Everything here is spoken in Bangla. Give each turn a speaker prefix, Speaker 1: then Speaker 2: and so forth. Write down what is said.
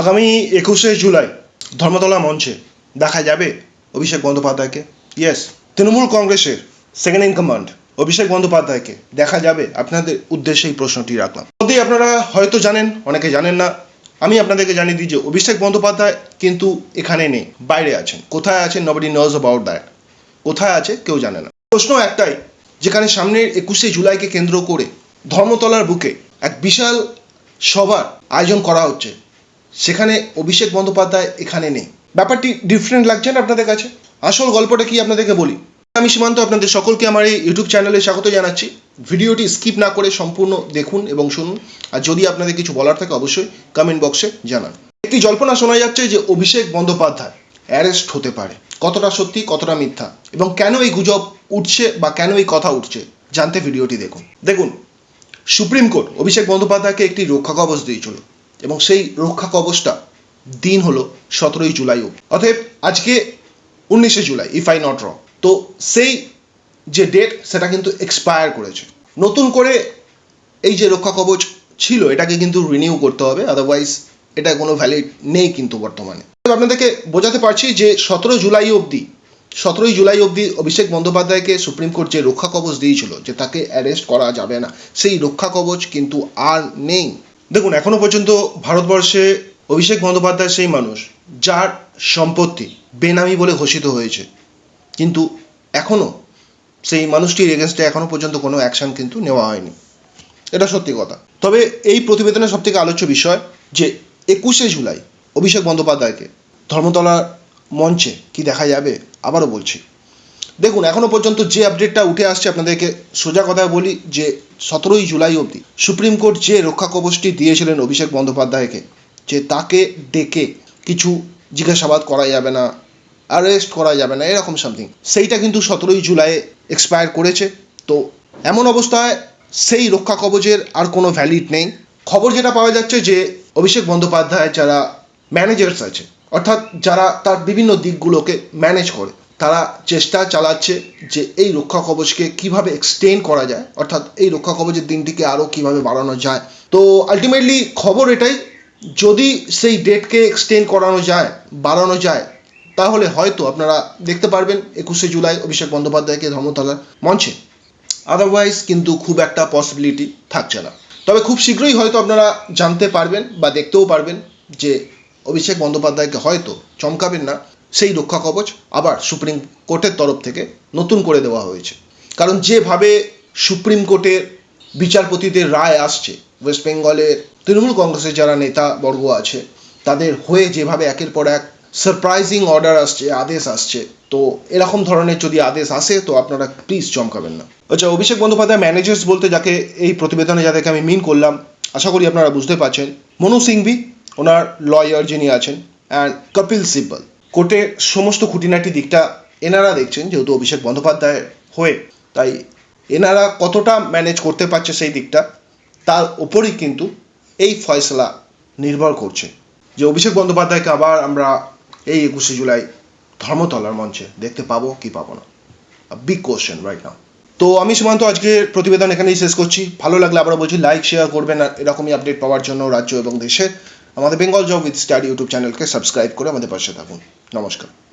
Speaker 1: আগামী একুশে জুলাই ধর্মতলা মঞ্চে দেখা যাবে অভিষেক বন্দ্যোপাধ্যায়কে। ইয়েস তৃণমূল কংগ্রেসের সেকেন্ড ইন কমান্ড অভিষেক বন্দ্যোপাধ্যায়কে দেখা যাবে। আপনাদের উদ্দেশ্যে এই প্রশ্নটি রাখলাম। মধ্যেই আপনারা হয়তো জানেন, অনেকে জানেন না, আমি আপনাদেরকে জানিয়ে দিই যে অভিষেক বন্দ্যোপাধ্যায় কিন্তু এখানে নেই, বাইরে আছেন। কোথায় আছেন নবডি নোজ অ্যাবাউট দ্যাট কোথায় আছে, কেউ জানে না। প্রশ্ন একটাই, যেখানে সামনের একুশে জুলাইকে কেন্দ্র করে ধর্মতলার বুকে এক বিশাল সভার আয়োজন করা হচ্ছে। সেখানে অভিষেক বন্দ্যোপাধ্যায় এখানে নেই। ব্যাপারটি ডিফারেন্ট লাগছে না আপনাদের কাছে? আসল গল্পটা কি আপনাদেরকে বলি? আমি সীমান্ত আপনাদের সকলকে আমার এই ইউটিউব চ্যানেলে স্বাগত জানাচ্ছি। ভিডিওটি স্কিপ না করে সম্পূর্ণ দেখুন এবং শুনুন। আর যদি আপনাদের কিছু বলার থাকে অবশ্যই কমেন্ট বক্সে জানান। একটি জল্পনা শোনা যাচ্ছে যে অভিষেক বন্দ্যোপাধ্যায় অ্যারেস্ট হতে পারে। কতটা সত্যি, কতটা মিথ্যা? এবং কেন এই গুজব উঠছে বা কেন এই কথা উঠছে? জানতে ভিডিওটি দেখুন। দেখুন, সুপ্রিম কোর্ট অভিষেক বন্দ্যোপাধ্যায়কে একটি রক্ষা কবচ দিয়েছিল। এবং সেই রক্ষা কবচটা দিন হলো সতেরোই জুলাই অতএব আজকে উনিশে জুলাই ইফ আই নট র তো সেই যে ডেট সেটা কিন্তু এক্সপায়ার করেছে। নতুন করে এই যে রক্ষা কবচ ছিল, এটাকে কিন্তু রিনিউ করতে হবে আদারওয়াইজ এটা কোনো ভ্যালিড নেই কিন্তু বর্তমানে। আপনাদেরকে বোঝাতে পারছি যে সতেরো জুলাই অবধি, সতেরোই জুলাই অবধি অভিষেক বন্দ্যোপাধ্যায়কে সুপ্রিম কোর্ট যে রক্ষা কবচ দিয়েছিল, যে তাকে অ্যারেস্ট করা যাবে না, সেই রক্ষা কবচ কিন্তু আর নেই। দেখুন, এখনও পর্যন্ত ভারতবর্ষে অভিষেক বন্দ্যোপাধ্যায় সেই মানুষ যার সম্পত্তি বেনামি বলে ঘোষিত হয়েছে। কিন্তু এখনও সেই মানুষটির এগেনস্টে এখনও পর্যন্ত কোনো অ্যাকশন কিন্তু নেওয়া হয়নি। এটা সত্যি কথা। তবে এই প্রতিবেদনের সব থেকে আলোচ্য বিষয় যে একুশে জুলাই অভিষেক বন্দ্যোপাধ্যায়কে ধর্মতলার মঞ্চে কি দেখা যাবে, আবারও বলছি। দেখুন, এখনও পর্যন্ত যে আপডেটটা উঠে আসছে, আপনাদেরকে সোজা কথা বলি যে সতেরোই জুলাই অবধি সুপ্রিম কোর্ট যে রক্ষা কবচটি দিয়েছিলেন অভিষেক বন্দ্যোপাধ্যায়কে, যে তাকে ডেকে কিছু জিজ্ঞাসাবাদ করা যাবে না অ্যারেস্ট করা যাবে না, এরকম সামথিং সেইটা কিন্তু সতেরোই জুলাই এক্সপায়ার করেছে। তো এমন অবস্থায় সেই রক্ষা কবচের আর কোনো ভ্যালিড নেই। খবর যেটা পাওয়া যাচ্ছে যে অভিষেক বন্দ্যোপাধ্যায় যারা ম্যানেজার্স আছে, অর্থাৎ যারা তার বিভিন্ন দিকগুলোকে ম্যানেজ করে তারা চেষ্টা চালাচ্ছে যে এই রক্ষা কবচকে কীভাবে এক্সটেন্ড করা যায়, অর্থাৎ এই রক্ষা কবচের দিনটিকে আরও কীভাবে বাড়ানো যায়। তো আলটিমেটলি খবর এটাই, যদি সেই ডেটকে এক্সটেন্ড করানো যায়, বাড়ানো যায়, তাহলে হয়তো আপনারা দেখতে পারবেন একুশে জুলাই অভিষেক বন্দ্যোপাধ্যায়কে ধর্মতলার মঞ্চে। আদারওয়াইজ কিন্তু খুব একটা পসিবিলিটি থাকছে না। তবে খুব শীঘ্রই হয়তো আপনারা জানতে পারবেন বা দেখতেও পারবেন যে অভিষেক বন্দ্যোপাধ্যায়কে হয়তো চমকাবেন না। সেই রক্ষা কবচ আবার সুপ্রিম কোর্টের তরফ থেকে নতুন করে দেওয়া হয়েছে। কারণ যেভাবে সুপ্রিম কোর্টের বিচারপতিদের রায় আসছে, ওয়েস্ট বেঙ্গলের তৃণমূল কংগ্রেসের যারা নেতাবর্গ আছে, তাদের হয়ে যেভাবে একের পর এক সারপ্রাইজিং অর্ডার আসছে, আদেশ আসছে, তো এরকম ধরনের যদি আদেশ আসে, তো আপনারা প্লিজ চমকাবেন না। আচ্ছা অভিষেক বন্দ্যোপাধ্যায় ম্যানেজার্স বলতে যাকে এই প্রতিবেদনে যাদেরকে আমি মিন করলাম, আশা করি আপনারা বুঝতে পারছেন, মনু সিংভি, ওনার লয়ার যিনি আছেন অ্যান্ড কপিল সিব্বল। কোর্টের সমস্ত খুঁটিনাটি দিকটা এনারা দেখছেন, যেহেতু অভিষেক বন্দ্যোপাধ্যায় হয়ে। তাই এনারা কতটা ম্যানেজ করতে পারছে সেই দিকটা, তার ওপরই কিন্তু এই ফয়সলা নির্ভর করছে। যে অভিষেক বন্দ্যোপাধ্যায়কে আবার আমরা এই একুশে জুলাই ধর্মতলার মঞ্চে দেখতে পাবো কি পাবো না। বিগ কোয়েশ্চেন রাইট নাও তো আমি সীমান্ত আজকের প্রতিবেদন এখানেই শেষ করছি। ভালো লাগলে আবার বলছি লাইক শেয়ার করবেন আর এরকমই আপডেট পাওয়ার জন্য রাজ্য এবং দেশের আমাদের Bengal job with study YouTube চ্যানেলকে সাবস্ক্রাইব করে আমাদের পাশে থাকুন। নমস্কার।